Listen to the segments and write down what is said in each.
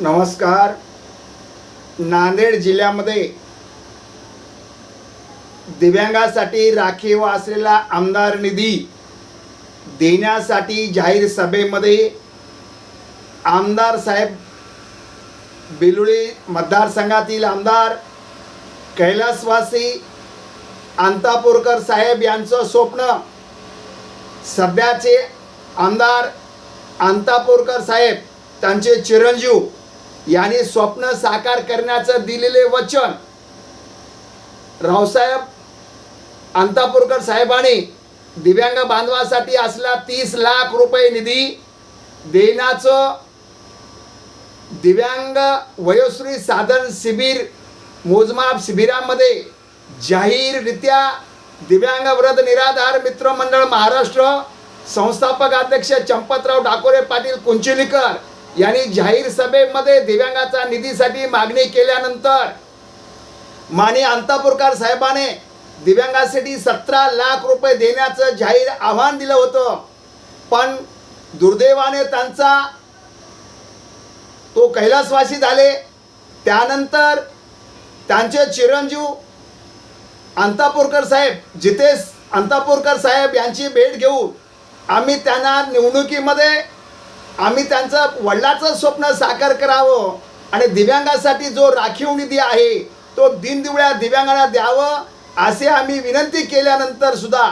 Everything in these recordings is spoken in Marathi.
नमस्कार. नांदेड जिल्ह्यामध्ये दिव्यांगासाठी राखीव असलेला आमदार निधी देण्यासाठी जाहीर सभेमध्ये आमदार साहेब बिलोळी मतदारसंघातील आमदार कैलासवासी अंतापूरकर साहेब यांचं स्वप्न सध्याचे आमदार अंतापूरकर साहेब त्यांचे चिरंजीव यांनी स्वप्न साकार करण्याचं दिलेले वचन. रावसाहेब अंतापूरकर साहेबांनी दिव्यांग बांधवासाठी असला तीस लाख रुपये निधी देण्याचं दिव्यांग वयोश्री साधन शिबिर मोजमाप शिबिरामध्ये जाहीररित्या दिव्यांग व्रत निराधार मित्रमंडळ महाराष्ट्र संस्थापक अध्यक्ष चंपतराव डाकोरे पाटील कुंचिलीकर यांनी जाहीर सभेमध्ये दिव्यांगाचा निधीसाठी मागणी केल्यानंतर माने अंतापूरकर साहेबाने दिव्यांगासाठी सतरा लाख रुपये देण्याचं जाहीर आव्हान दिलं होतं. पण दुर्दैवाने त्यांचा तो कैलासवासी झाले. त्यानंतर त्यांचे चिरंजीव अंतापूरकर साहेब जितेश अंतापूरकर साहेब यांची भेट घेऊ आम्ही त्यांना निवडणुकीमध्ये आम्ही त्यांचं वडिलाचं स्वप्न साकार करावं आणि दिव्यांगासाठी जो राखीव निधी आहे तो दिनदिवळ्या दिव्यांगांना द्यावं असे आम्ही विनंती केल्यानंतर सुद्धा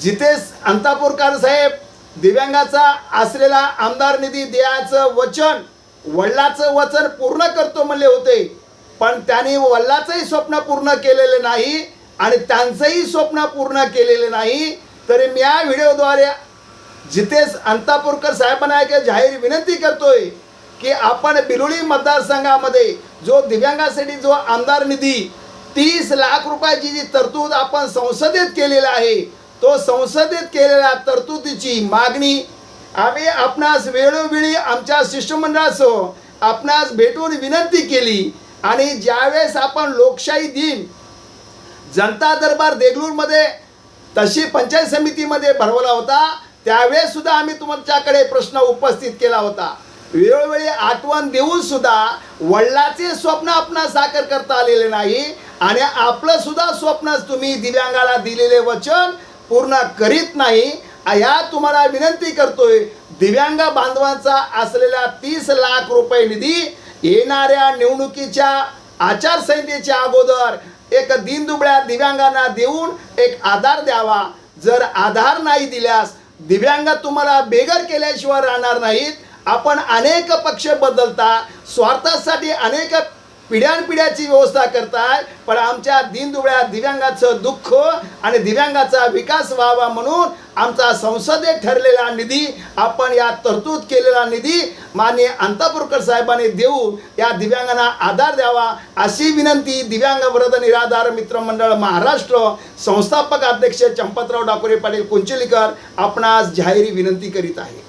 जितेश अंतापूरकर साहेब दिव्यांगाचा असलेला आमदार निधी द्यायचं वचन वडिलाचं वचन पूर्ण करतो म्हणले होते. पण त्यांनी वडिलाचंही स्वप्न पूर्ण केलेलं नाही आणि त्यांचंही स्वप्न पूर्ण केलेलं नाही. तरी मी या व्हिडिओद्वारे जितेश अंतापूरकर साहेबांना एक जाहीर विनंती करतोय की आपण बिलोळी मतदारसंघामध्ये जो दिव्यांगासाठी जो आमदार निधी तीस लाख रुपयाची जी तरतूद आपण संसदेत केलेला आहे तो संसदेत केलेल्या तरतुदीची मागणी आम्ही आपणास वेळोवेळी आमच्या शिष्टमंडळासह आपणास भेटून विनंती केली आणि ज्यावेळेस आपण लोकशाही दिन जनता दरबार देगलूरमध्ये तशी पंचायत समितीमध्ये भरवला होता त्यावेळेस सुद्धा आम्ही तुमच्याकडे प्रश्न उपस्थित केला होता. वेळोवेळी आठवण देऊन सुद्धा वडिलाचे स्वप्न आपणा साकार करता आलेले नाही आणि आपलं सुद्धा स्वप्न तुम्ही दिव्यांगाला दिलेले वचन पूर्ण करीत नाही या तुम्हाला विनंती करतोय. दिव्यांग बांधवांचा असलेला तीस लाख रुपये निधी येणाऱ्या निवडणुकीच्या आचारसंहितेच्या अगोदर एक दिनदुबळ्या दिव्यांगांना देऊन एक आधार द्यावा. जर आधार नाही दिल्यास दिव्यांग तुम्हाला बेघर केल्याशिवाय राहणार नाहीत. आपण अनेक पक्ष बदलता स्वार्थासाठी अनेक पिढ्यानपिढ्याची व्यवस्था करताय पण आमच्या दिनदुबळ्या दिव्यांगाचं दुःख आणि दिव्यांगाचा विकास व्हावा म्हणून आमचा संसदेत ठरलेला निधी आपण या तरतूद केलेला निधी माननीय अंतापूरकर साहेबांनी देऊ या दिव्यांगांना आधार द्यावा अशी विनंती दिव्यांग वृद्ध निराधार मित्रमंडळ महाराष्ट्र संस्थापक अध्यक्ष चंपतराव डाकोरे पाटील कुंचिलीकर आपणास जाहीर विनंती करीत आहे.